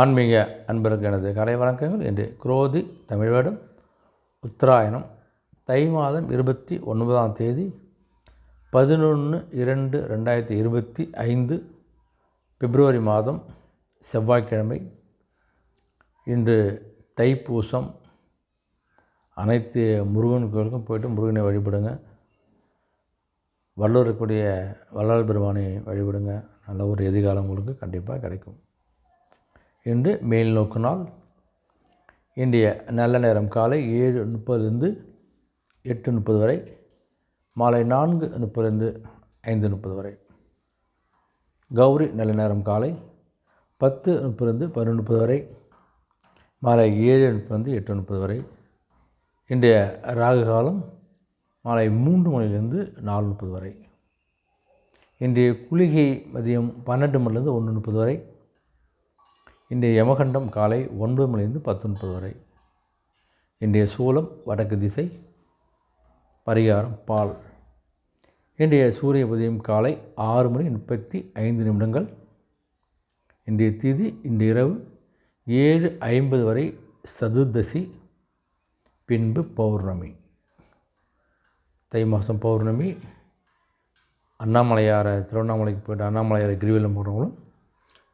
ஆன்மீக அன்பருக்கு எனது கலை வணக்கங்கள். இன்று குரோதி தமிழ் வருடம் உத்தராயணம் தை மாதம் இருபத்தி ஒன்பதாம் தேதி பதினொன்று இரண்டு ரெண்டாயிரத்தி இருபத்தி ஐந்து பிப்ரவரி மாதம் செவ்வாய்க்கிழமை. இன்று தைப்பூசம். அனைத்து முருகன் கோயிலுக்கும் போயிட்டு முருகனை வழிபடுங்க. வல்லூர் இருக்கக்கூடிய பெருமானை வழிபடுங்க. நல்ல ஒரு எதிர்காலம் உங்களுக்கு கண்டிப்பாக கிடைக்கும். என்று மேல் நோக்கு நாள் இன்றைய நல்ல நேரம் காலை ஏழு முப்பதுலேருந்து எட்டு முப்பது வரை மாலை நான்கு முப்பதுலேருந்து ஐந்து முப்பது வரை. கௌரி நல்ல நேரம் காலை பத்து முப்பதுலேருந்து பதினொன்று முப்பது வரை மாலை ஏழு முப்பதுலேருந்து எட்டு முப்பது வரை. இன்றைய ராகு காலம் மாலை மூன்று மணிலிருந்து நாலு முப்பது வரை. இன்றைய குளிகை மதியம் பன்னெண்டு மணிலேருந்து ஒன்று முப்பது வரை. இன்றைய யமகண்டம் காலை ஒன்பது மணிலிருந்து பத்து முப்பது வரை. இன்றைய சூலம் வடக்கு திசை பரிகாரம் பால். இன்றைய சூரிய உதயம் காலை ஆறு மணி முப்பத்தி ஐந்து நிமிடங்கள். இன்றைய திதி இன்று இரவு ஏழு ஐம்பது வரை சதுர்தசி பின்பு பௌர்ணமி. தை மாதம் பௌர்ணமி அண்ணாமலையாரை திருவண்ணாமலைக்கு போய்ட்டு அண்ணாமலையாரை கிரிவலம் போகிறவங்களும்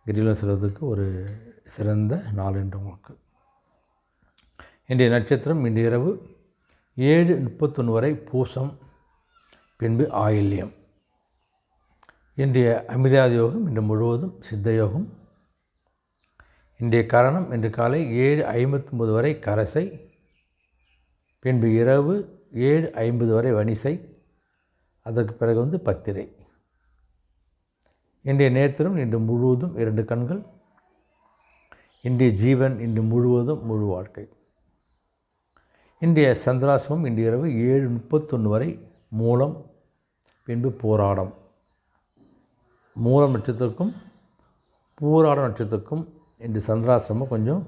கிரிவலம் செல்வதற்கு ஒரு சிறந்த நாள் என்று உங்களுக்கு. இன்றைய நட்சத்திரம் இன்று இரவு ஏழு முப்பத்தொன்று வரை பூசம் பின்பு ஆயில்யம். இன்றைய அமிதாதி யோகம் இன்று முழுவதும் சித்த யோகம் இன்றைய கரணம் இன்று காலை ஏழு ஐம்பத்தொம்பது வரை கரசை பின்பு இரவு ஏழு ஐம்பது வரை வணிசை அதற்கு பிறகு வந்து பத்திரை. இன்றைய நேத்திரம் இன்று முழுவதும் இரண்டு கண்கள் இன்றைய ஜீவன் இன்று முழுவதும் முழு வாழ்க்கை. இன்றைய சந்திராசிரமம் இன்று இரவு ஏழு முப்பத்தொன்று வரை மூலம் பின்பு போராடம். மூலம் நட்சத்திரக்கும் பூராட நட்சத்திரக்கும் இன்று சந்திராசிரமம் கொஞ்சம்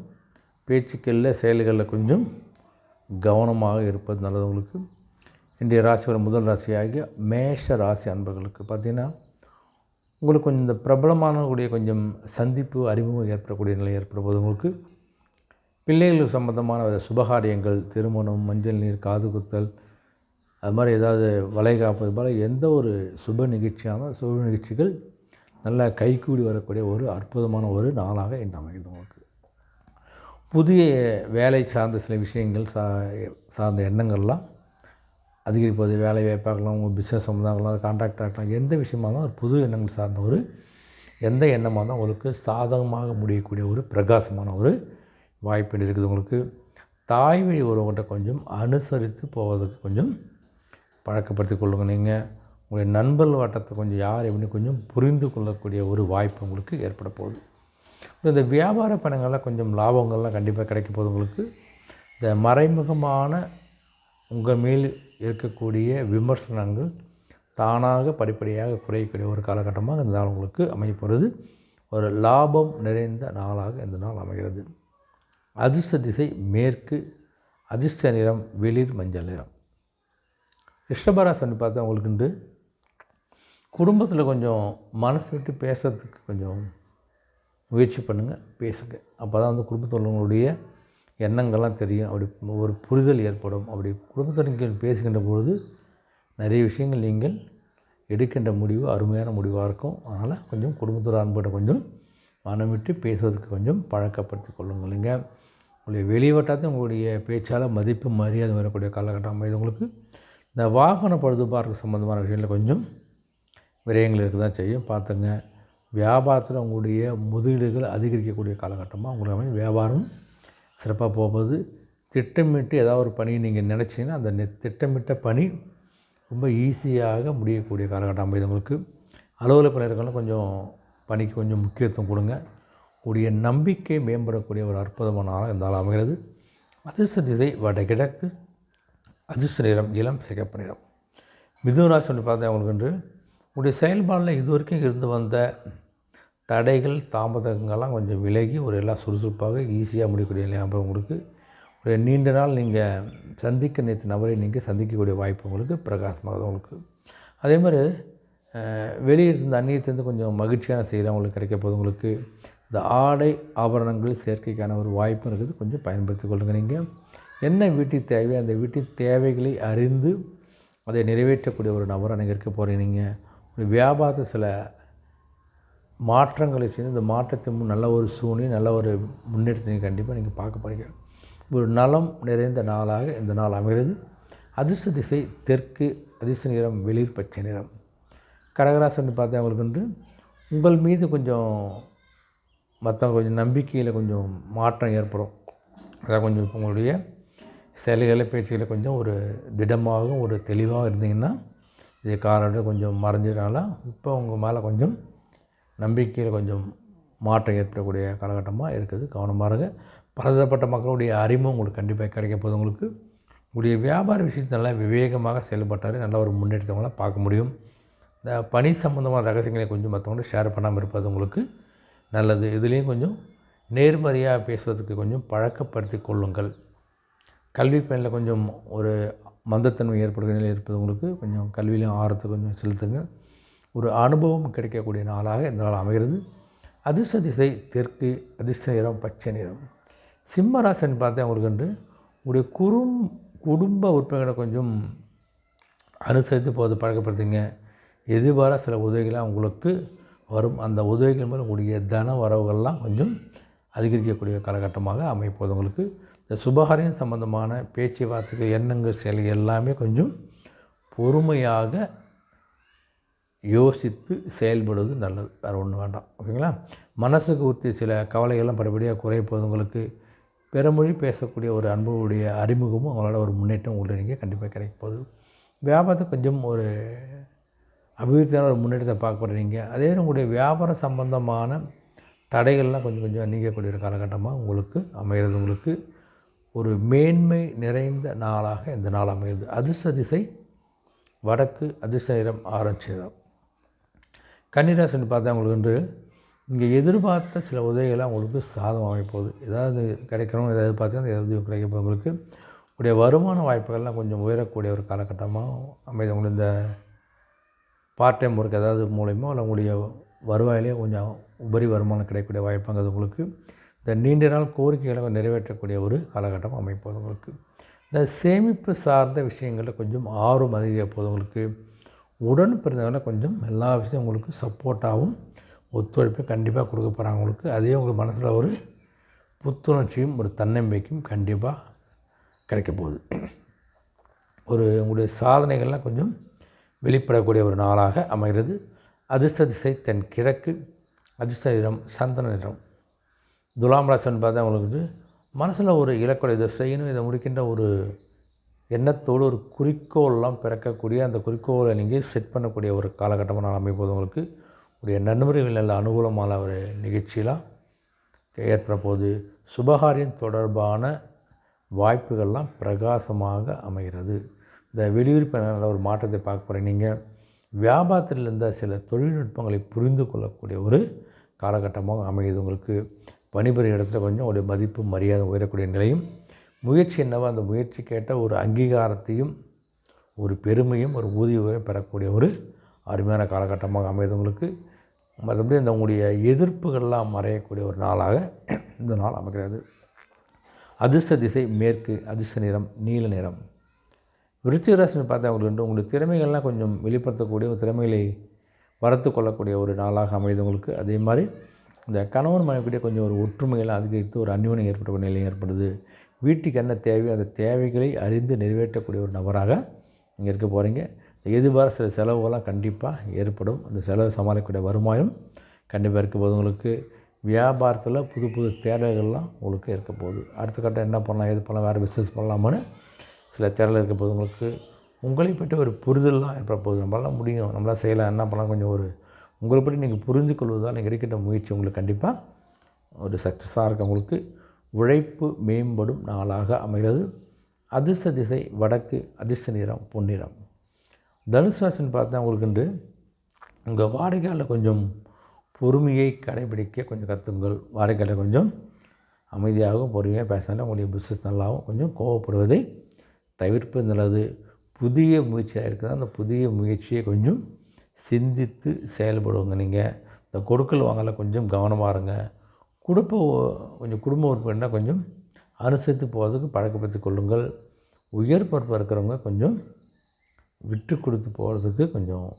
பேச்சுக்களில் செயல்களில் கொஞ்சம் கவனமாக இருப்பது நல்லது உங்களுக்கு. இன்றைய ராசி முதல் ராசியாகிய மேஷ ராசி அன்பர்களுக்கு பார்த்திங்கன்னா உங்களுக்கு கொஞ்சம் இந்த பிரபலமானக்கூடிய கொஞ்சம் சந்திப்பு அறிமுகம் ஏற்படக்கூடிய நிலை ஏற்படும் போது உங்களுக்கு. பிள்ளைகள் சம்பந்தமான சுபகாரியங்கள் திருமணம் மஞ்சள் நீர் காது குத்தல் அது மாதிரி ஏதாவது வலை காப்பது போல் எந்த ஒரு சுப நிகழ்ச்சியான சுப நிகழ்ச்சிகள் நல்லா கைகூடி வரக்கூடிய ஒரு அற்புதமான ஒரு நாளாக இன்று அமைகிறது உங்களுக்கு. புதிய வேலை சார்ந்த சில விஷயங்கள் சா சார்ந்த எண்ணங்கள்லாம் அதிகரிப்பது வேலை வாய்ப்பாகலாம் உங்கள் பிஸ்னஸ் சம்மந்தம் கான்ட்ராக்ட் ஆகலாம் எந்த விஷயமாக இருந்தாலும் ஒரு புது எண்ணங்கள் சார்ந்த ஒரு எந்த எண்ணமாக இருந்தால் உங்களுக்கு சாதகமாக முடியக்கூடிய ஒரு பிரகாசமான ஒரு வாய்ப்பு இருக்குது உங்களுக்கு. தாய் வழி உறவுகிட்ட கொஞ்சம் அனுசரித்து போவதற்கு கொஞ்சம் பழக்கப்படுத்தி கொள்ளுங்கள் நீங்கள் உங்களுடைய நண்பர்கள் வட்டத்தை கொஞ்சம் யார் எப்படி கொஞ்சம் புரிந்து கொள்ளக்கூடிய ஒரு வாய்ப்பு உங்களுக்கு ஏற்பட போகுது. இந்த வியாபார பணங்கள்லாம் கொஞ்சம் லாபங்கள்லாம் கண்டிப்பாக கிடைக்க போகுது உங்களுக்கு. இந்த மறைமுகமான உங்கள் மேல் இருக்கக்கூடிய விமர்சனங்கள் தானாக படிப்படியாக குறையக்கூடிய ஒரு காலகட்டமாக இந்த நாள் உங்களுக்கு அமையப்படுறது ஒரு லாபம் நிறைந்த நாளாக இந்த நாள் அமைகிறது. அதிர்ஷ்ட திசை மேற்கு அதிர்ஷ்ட நிறம் வெளிர் மஞ்சள் நிறம். ரிஷபராசன் பார்த்தா உங்களுக்கு குடும்பத்தில் கொஞ்சம் மனசு விட்டு பேசுறதுக்கு கொஞ்சம் முயற்சி பண்ணுங்கள் பேசுங்க. அப்போ தான் வந்து குடும்பத்தில் உள்ளவங்களுடைய எண்ணங்கள்லாம் தெரியும். அப்படி ஒரு புரிதல் ஏற்படும். அப்படி குடும்பத்தில் பேசுகின்ற பொழுது நிறைய விஷயங்கள் நீங்கள் எடுக்கின்ற முடிவு அருமையான முடிவாக இருக்கும். அதனால் கொஞ்சம் குடும்பத்தோட அன்புகிட்ட கொஞ்சம் மனம் விட்டு பேசுவதற்கு கொஞ்சம் பழக்கப்படுத்தி கொள்ளுங்கள் உங்களுடைய வெளிவட்டாரத்தை உங்களுடைய பேச்சால் மதிப்பு மரியாதை வரக்கூடிய காலகட்டம் அமைது உங்களுக்கு. இந்த வாகன பழுதுபார்க்கு சம்மந்தமான விஷயங்களில் கொஞ்சம் விரயங்கள் இருக்க தான் செய்யும். பார்த்துங்க. வியாபாரத்தில் உங்களுடைய முதலீடுகள் அதிகரிக்கக்கூடிய காலகட்டமாக உங்களுக்கு வியாபாரம் சிறப்பாக போகும்போது திட்டமிட்டு ஏதாவது ஒரு பணியை நீங்கள் நினச்சிங்கன்னா அந்த நெ திட்டமிட்ட பணி ரொம்ப ஈஸியாக முடியக்கூடிய காலகட்டம் அமைது உங்களுக்கு அலுவலக பணியிருக்கலாம் கொஞ்சம் பணிக்கு கொஞ்சம் முக்கியத்துவம் கொடுங்க. உடைய நம்பிக்கை மேம்படக்கூடிய ஒரு அற்புதமான நாளாக இந்த நாள் அமைகிறது. அதிர்ஷ்ட திசை வடகிழக்கு அதிர்ஷ்ட நிறம் இளம் சிகப்பு நிறம். மிதுனராசி சொல்லி பார்த்தேன் அவங்களுக்கு என்று உடைய செயல்பாடில் இது வரைக்கும் இருந்து வந்த தடைகள் தாமதங்கள்லாம் கொஞ்சம் விலகி ஒரு எல்லாம் சுறுசுறுப்பாக ஈஸியாக முடியக்கூடிய ஞாபகம் உங்களுக்கு. ஒரு நீண்ட நாள் நீங்கள் சந்திக்க நேற்று நபரை நீங்கள் சந்திக்கக்கூடிய வாய்ப்பு உங்களுக்கு பிரகாசமாக உங்களுக்கு. அதே மாதிரி வெளியே இருந்த அந்நியத்திலேருந்து கொஞ்சம் மகிழ்ச்சியான செய்தி உங்களுக்கு கிடைக்க போது உங்களுக்கு. இந்த ஆடை ஆபரணங்கள் சேர்க்கைக்கான ஒரு வாய்ப்பும் இருக்குது. கொஞ்சம் பயன்படுத்தி கொள்ளுங்கள் நீங்கள் என்ன வீட்டு தேவையோ அந்த வீட்டின் தேவைகளை அறிந்து அதை நிறைவேற்றக்கூடிய ஒரு நபராக நீங்கள் இருக்க போகிறீங்க நீங்கள் ஒரு வியாபாரத்தை சில மாற்றங்களை செய்து இந்த மாற்றத்தை முன் நல்ல ஒரு சூழ்நிலை நல்ல ஒரு முன்னேற்றத்தை கண்டிப்பாக நீங்கள் பார்க்க போகிறீங்க ஒரு நலம் நிறைந்த நாளாக இந்த நாள் அமைகிறது. அதிர்ஷ்ட திசை தெற்கு அதிர்ஷ்ட நிறம் வெளிர் பச்சை நிறம். கடகராசன் பார்த்தா அவங்களுக்கு வந்து உங்கள் மீது கொஞ்சம் மற்றவங்க கொஞ்சம் நம்பிக்கையில் கொஞ்சம் மாற்றம் ஏற்படும். அதாவது கொஞ்சம் உங்களுடைய செயல்களை பேச்சுகளை கொஞ்சம் ஒரு திடமாகவும் ஒரு தெளிவாகவும் இருந்தீங்கன்னா இது காரணம் கொஞ்சம் மறைஞ்சதுனால இப்போ உங்கள் மேலே கொஞ்சம் நம்பிக்கையில் கொஞ்சம் மாற்றம் ஏற்படக்கூடிய காலகட்டமாக இருக்குது. கவனமாக இருங்க. பலதரப்பட்ட மக்களுடைய அறிவும் உங்களுக்கு கண்டிப்பாக கிடைக்க போது உங்களுக்கு. உங்களுடைய வியாபார விஷயத்தை நல்லா விவேகமாக செயல்பட்டாலே நல்ல ஒரு முன்னேற்றத்தவங்களாம் பார்க்க முடியும். இந்த பணி சம்மந்தமான ரகசியங்களை கொஞ்சம் மற்றவங்க ஷேர் பண்ணாமல் இருப்பது உங்களுக்கு நல்லது. இதுலேயும் கொஞ்சம் நேர்மறையாக பேசுவதற்கு கொஞ்சம் பழக்கப்படுத்தி கொள்ளுங்கள். கல்வி பயனில் கொஞ்சம் ஒரு மந்தத்தன்மை ஏற்படுகிற நிலையில் இருப்பது உங்களுக்கு கொஞ்சம் கல்வியிலையும் ஆர்வத்தை கொஞ்சம் செலுத்துங்க. ஒரு அனுபவம் கிடைக்கக்கூடிய நாளாக இந்த நாள் அமைகிறது. அதிர்ஷ்ட திசை தெற்கு அதிர்ஷ்ட நிறம் பச்சை நிறம். சிம்மராசன் பார்த்தேன் உங்களுக்கு என்று. உங்களுடைய குறும் குடும்ப உறுப்பினர்களை கொஞ்சம் அனுசரித்து போது பழக்கப்படுத்துங்க. எதிர்பாரா சில உதவிகளாக உங்களுக்கு வரும். அந்த உதவிகள் மூலம் உங்களுடைய தன வரவுகள்லாம் கொஞ்சம் அதிகரிக்கக்கூடிய காலகட்டமாக அமைப்போது உங்களுக்கு. இந்த சுபகாரியம் சம்பந்தமான பேச்சுவார்த்தைகள் எண்ணங்கள் செயல்கள் எல்லாமே கொஞ்சம் பொறுமையாக யோசித்து செயல்படுவது நல்லது. வேறு ஒன்றும் வேண்டாம். ஓகேங்களா? மனசுக்கு ஊற்றி சில கவலைகள்லாம் படிப்படியாக குறைப்போது உங்களுக்கு பிறமொழி பேசக்கூடிய ஒரு அன்புடைய அறிமுகமும் அவங்களோட ஒரு முன்னேற்றம் உங்களுக்கு நீங்கள் கண்டிப்பாக கிடைக்க போகுது. வியாபாரத்தை கொஞ்சம் ஒரு அபிவிருத்தியான ஒரு முன்னேற்றத்தை பார்க்க போகிறீங்க அதே உங்களுடைய வியாபார சம்பந்தமான தடைகள்லாம் கொஞ்சம் கொஞ்சம் நீங்கக்கூடிய ஒரு காலகட்டமாக உங்களுக்கு அமைகிறது உங்களுக்கு ஒரு மேன்மை நிறைந்த நாளாக இந்த நாள் அமைகிறது அதிர்ஷ்ட திசை வடக்கு அதிர்ஷ்ட நிறம் ஆரஞ்சு நிறம். கன்னிராசின்னு பார்த்தா உங்களுக்கு வந்து இங்கே எதிர்பார்த்த சில உதவிகள்லாம் உங்களுக்கு சாதம் அமைப்போகுது ஏதாவது கிடைக்கணும் ஏதாவது பார்த்தீங்கன்னா ஏதாவது கிடைக்க உங்களுக்கு உடைய வருமான வாய்ப்புகள்லாம் கொஞ்சம் உயரக்கூடிய ஒரு காலகட்டமாக அமைது. உங்களுக்கு இந்த பார்ட் டைம் ஒர்க் ஏதாவது மூலயமா இல்லை உங்களுடைய வருவாயிலே கொஞ்சம் உபரி வருமானம் கிடைக்கக்கூடிய வாய்ப்புங்கிறது உங்களுக்கு இந்த நீண்ட நாள் கோரிக்கைகளை நிறைவேற்றக்கூடிய ஒரு காலகட்டம் அமைப்போது உங்களுக்கு. இந்த சேமிப்பு சார்ந்த விஷயங்களில் கொஞ்சம் ஆர்வம் அதிகரிப்போது உங்களுக்கு. உடன் பிறந்தவங்க கொஞ்சம் எல்லா விஷயம் உங்களுக்கு சப்போர்ட்டாகவும் ஒத்துழைப்பும் கண்டிப்பாக கொடுக்க போகிறாங்க உங்களுக்கு. அதே உங்கள் மனசில் ஒரு புத்துணர்ச்சியும் ஒரு தன்னம்பிக்கையும் கண்டிப்பாக கிடைக்க போகுது. ஒரு உங்களுடைய சாதனைகள்லாம் கொஞ்சம் வெளிப்படக்கூடிய ஒரு நாளாக அமைகிறது. அதிர்ஷ்ட திசை தென் கிழக்கு அதிர்ஷ்ட நிறம் சந்தன நிறம். துலாம் ராசன் பார்த்தா உங்களுக்கு மனசில் ஒரு இலக்கொலை இதை செய்யணும் இதை முடிக்கின்ற ஒரு எண்ணத்தோடு ஒரு குறிக்கோள்லாம் பிறக்கக்கூடிய அந்த குறிக்கோளை நீங்கள் செட் பண்ணக்கூடிய ஒரு காலகட்டமாக நான் அமைப்போது உங்களுக்கு. உடைய நன்முறைகள் நல்ல அனுகூலமான ஒரு நிகழ்ச்சியெலாம் ஏற்பட போது சுபகாரியம் தொடர்பான வாய்ப்புகள்லாம் பிரகாசமாக அமைகிறது. இந்த வெளியுறுப்பு நல்ல ஒரு மாற்றத்தை பார்க்க போகிறேன் நீங்கள் வியாபாரத்தில் இருந்த சில தொழில்நுட்பங்களை புரிந்து கொள்ளக்கூடிய ஒரு காலகட்டமாக அமையுது உங்களுக்கு. பணிபுரிய இடத்துல கொஞ்சம் உடைய மதிப்பு மரியாதை உயரக்கூடிய நிலையும் முயற்சி என்னவோ அந்த முயற்சி கேட்ட ஒரு அங்கீகாரத்தையும் ஒரு பெருமையும் ஒரு ஊதியம் பெறக்கூடிய ஒரு அருமையான காலகட்டமாக அமையுது உங்களுக்கு. மற்றபடி இந்த உங்களுடைய எதிர்ப்புகள்லாம் மறையக்கூடிய ஒரு நாளாக இந்த நாள் அமைகிறது. அதிர்ஷ்ட திசை மேற்கு அதிர்ஷ்ட நிறம் நீல நிறம். விருச்சிக ராசின்னு பார்த்தா உங்களுக்கு உங்களுடைய திறமைகள்லாம் கொஞ்சம் வெளிப்படுத்தக்கூடிய ஒரு திறமைகளை வளர்த்து கொள்ளக்கூடிய ஒரு நாளாக அமையுது உங்களுக்கு. அதே மாதிரி இந்த கணவன் மனைவிக்கிட்டே கொஞ்சம் ஒரு ஒற்றுமையெல்லாம் அதிகரித்து ஒரு அந்யோன்யம் ஏற்படக்கூடிய நிலை ஏற்படுது. வீட்டுக்கு என்ன தேவையோ அந்த தேவைகளை அறிந்து நிறைவேற்றக்கூடிய ஒரு நபராக இங்கே இருக்க போகிறீங்க எதிர்பார சில செலவுகள்லாம் கண்டிப்பாக ஏற்படும். அந்த செலவு சமாளிக்கக்கூடிய வருமானம் கண்டிப்பாக இருக்க போது உங்களுக்கு வியாபாரத்தில் புது புது தேடல்கள்லாம் உங்களுக்கு இருக்க போகுது. அடுத்த கட்டம் என்ன பண்ணலாம் எது பண்ணலாம் வேறு பிஸ்னஸ் பண்ணலாமான்னு சில தேடல் இருக்க போது உங்களுக்கு உங்களை பற்றி ஒரு புரிதல்லாம் ஏற்பட போகுது. நம்மளால் முடியும். நம்மளால் செய்யலாம். என்ன பண்ணலாம் கொஞ்சம் ஒரு உங்களை பற்றி நீங்கள் புரிஞ்சு கொள்வதால் நீங்கள் எடுக்கின்ற முயற்சி. உங்களுக்கு கண்டிப்பாக ஒரு சக்ஸஸாக இருக்க உங்களுக்கு உழைப்பு மேம்படும் நாளாக அமைகிறது. அதிர்ஷ்ட திசை வடக்கு அதிர்ஷ்ட நிறம் பொன்னிறம். தனுசு ராசின்னு பார்த்தா உங்களுக்கு உங்கள் வாடகையால் கொஞ்சம் பொறுமையை கடைபிடிக்க கொஞ்சம் கற்றுங்கள் வாடகையால் கொஞ்சம் அமைதியாகவும் பொறுமையாக பேசினாலும் உங்களுடைய பிஸ்னஸ் நல்லாவும் கொஞ்சம் கோவப்படுவதை தவிர்ப்பது நல்லது. புதிய முயற்சியாக இருக்குது? அந்த புதிய முயற்சியை கொஞ்சம் சிந்தித்து செயல்படுவாங்க நீங்கள் இந்த கொடுக்கல் வாங்கலை கொஞ்சம் கவனமாக இருங்க. குடும்ப கொஞ்சம் குடும்ப உறுப்பினா கொஞ்சம் அனுசரித்து போகிறதுக்கு பழக்கப்படுத்தி கொள்ளுங்கள். உயர் பொறுப்பாக இருக்கிறவங்க கொஞ்சம் விட்டு கொடுத்து போகிறதுக்கு கொஞ்சம்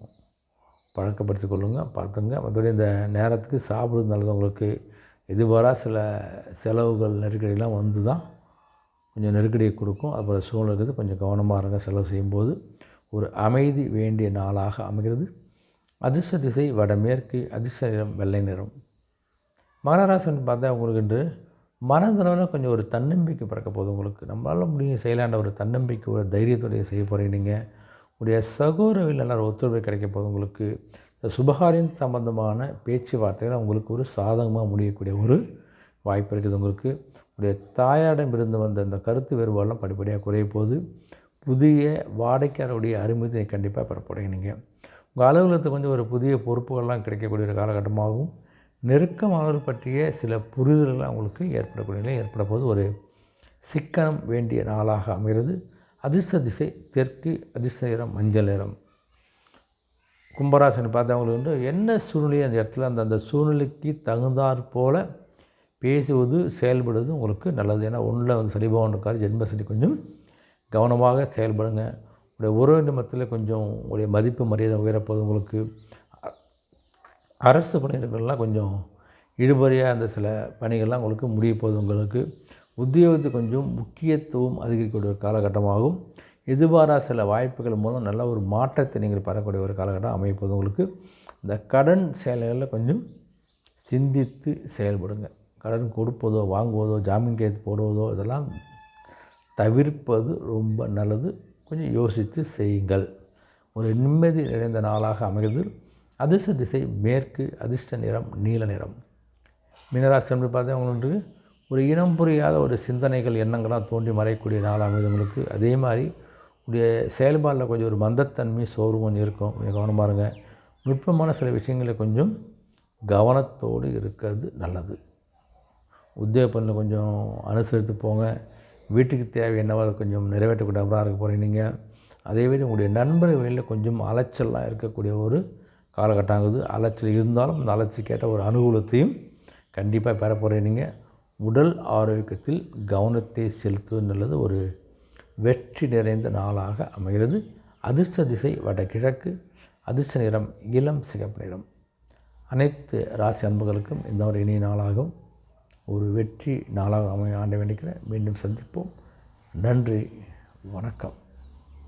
பழக்கப்படுத்தி கொள்ளுங்கள் பார்த்துங்க. மற்றபடி இந்த நேரத்துக்கு சாப்பிடுறது நல்லது. உங்களுக்கு எதிர்பாரா சில செலவுகள் நெருக்கடியெலாம் வந்து தான் கொஞ்சம் நெருக்கடியை கொடுக்கும். அப்புறம் சூழ்நிலை கொஞ்சம் கவனமாக இருங்க. செலவு செய்யும்போது ஒரு அமைதி வேண்டிய நாளாக அமைகிறது. அதிர்ஷ்ட திசை வடமேற்கு அதிர்ஷ்ட நிறம் வெள்ளை நிறம். மகராசன் பார்த்தா உங்களுக்கு இன்று மனதளவில் கொஞ்சம் ஒரு தன்னம்பிக்கை பிறக்க போகுது உங்களுக்கு. நம்மளால் முடியும் செய்யலாண்ட ஒரு தன்னம்பிக்கை ஒரு தைரியத்தோடைய செய்ய போகிறீங்க நீங்கள் உடைய சகோரவில் நல்ல ஒரு ஒத்துழைப்பு கிடைக்க போகுது உங்களுக்கு. இந்த சுபகாரியம் சம்பந்தமான பேச்சுவார்த்தைகள் உங்களுக்கு ஒரு சாதகமாக முடியக்கூடிய ஒரு வாய்ப்பு இருக்குது உங்களுக்கு. உடைய தாயாரிடம் இருந்து வந்த அந்த கருத்து வேறுபாடெல்லாம் படிப்படியாக குறைய போகுது. புதிய வாடிக்கையாளருடைய அறிமுகத்தை கண்டிப்பாக பெறப்படுறீங்க நீங்கள் உங்கள் அலுவலகத்துக்கு கொஞ்சம் ஒரு புதிய பொறுப்புகள்லாம் கிடைக்கக்கூடிய ஒரு காலகட்டமாகவும் நெருக்கமானவர்கள் பற்றிய சில புரிதல்கள் அவங்களுக்கு ஏற்படக்கூடிய நிலை ஏற்பட போது ஒரு சிக்கனம் வேண்டிய நாளாக அமைகிறது. அதிர்ஷ்ட திசை தெற்கு அதிர்ஷ்ட நிறம் மஞ்சள் நிறம். கும்பராசனை பார்த்தவங்களுக்கு வந்து என்ன சூழ்நிலை அந்த இடத்துல அந்த அந்த சூழ்நிலைக்கு தகுந்தாற் போல் பேசுவது செயல்படுவது உங்களுக்கு நல்லது. ஏன்னா ஒன்றில் வந்து சனிபவன் இருக்கார் ஜென்மசனி கொஞ்சம் கவனமாக செயல்படுங்க. உங்களுடைய உறவு நிமிடத்தில் கொஞ்சம் உங்களுடைய மதிப்பு மரியாதை உயரப்போது உங்களுக்கு. அரசு பணியர்கள்லாம் கொஞ்சம் இழுபறியாக இருந்த சில பணிகள்லாம் உங்களுக்கு முடிய போது உங்களுக்கு. உத்தியோகத்தை கொஞ்சம் முக்கியத்துவம் அதிகரிக்கக்கூடிய ஒரு காலகட்டமாகும். எதிர்பாரா சில வாய்ப்புகள் மூலம் நல்ல ஒரு மாற்றத்தை நீங்கள் பெறக்கூடிய ஒரு காலகட்டம் அமைப்பது உங்களுக்கு. இந்த கடன் செயல்களில் கொஞ்சம் சிந்தித்து செயல்படுங்க. கடன் கொடுப்பதோ வாங்குவதோ ஜாமீன் கையெழுத்து போடுவதோ இதெல்லாம் தவிர்ப்பது ரொம்ப நல்லது. கொஞ்சம் யோசித்து செய்யுங்கள். ஒரு நிம்மதி நிறைந்த நாளாக அமைகிறது. அதிர்ஷ்ட திசை மேற்கு அதிர்ஷ்ட நிறம் நீல நிறம். மீனராசி பார்த்தா உங்களுக்கு ஒரு இனம் புரியாத ஒரு சிந்தனைகள் எண்ணங்கள்லாம் தோன்றி மறையக்கூடிய நாளாக உங்களுக்கு. அதே மாதிரி உடைய செயல்பாடில் கொஞ்சம் ஒரு மந்தத்தன்மை சோர்வு கொஞ்சம் இருக்கும். கொஞ்சம் கவனமாக இருங்க. நுட்பமான சில விஷயங்களை கொஞ்சம் கவனத்தோடு இருக்கிறது நல்லது. உத்தியோக பணியில் கொஞ்சம் அனுசரித்து போங்க. வீட்டுக்கு தேவை என்னவோ அதை கொஞ்சம் நிறைவேற்றக்கூடிய அவராக இருக்க போகிறீங்க நீங்கள் அதேமாரி உங்களுடைய நண்பர் வழியில் கொஞ்சம் அலைச்சலாக இருக்கக்கூடிய ஒரு காலகட்டம் ஆகுது அலைச்சல் இருந்தாலும் அந்த அலைச்சலுக்கேற்ற கேட்ட ஒரு அனுகூலத்தையும் கண்டிப்பாக பெற நீங்கள் உடல் ஆரோக்கியத்தில் கவனத்தை செலுத்துவது நல்லது. ஒரு வெற்றி நிறைந்த நாளாக அமைகிறது. அதிர்ஷ்ட திசை வடகிழக்கு. அதிர்ஷ்ட நிறம் இளம் சிகப்பு நிறம். அனைத்து ராசி அன்புகளுக்கும் இந்த ஒரு இனிய நாளாகும் ஒரு வெற்றி நாளாக அமைய ஆண்ட வேண்டிக்கிறேன் மீண்டும் சந்திப்போம். நன்றி. வணக்கம்.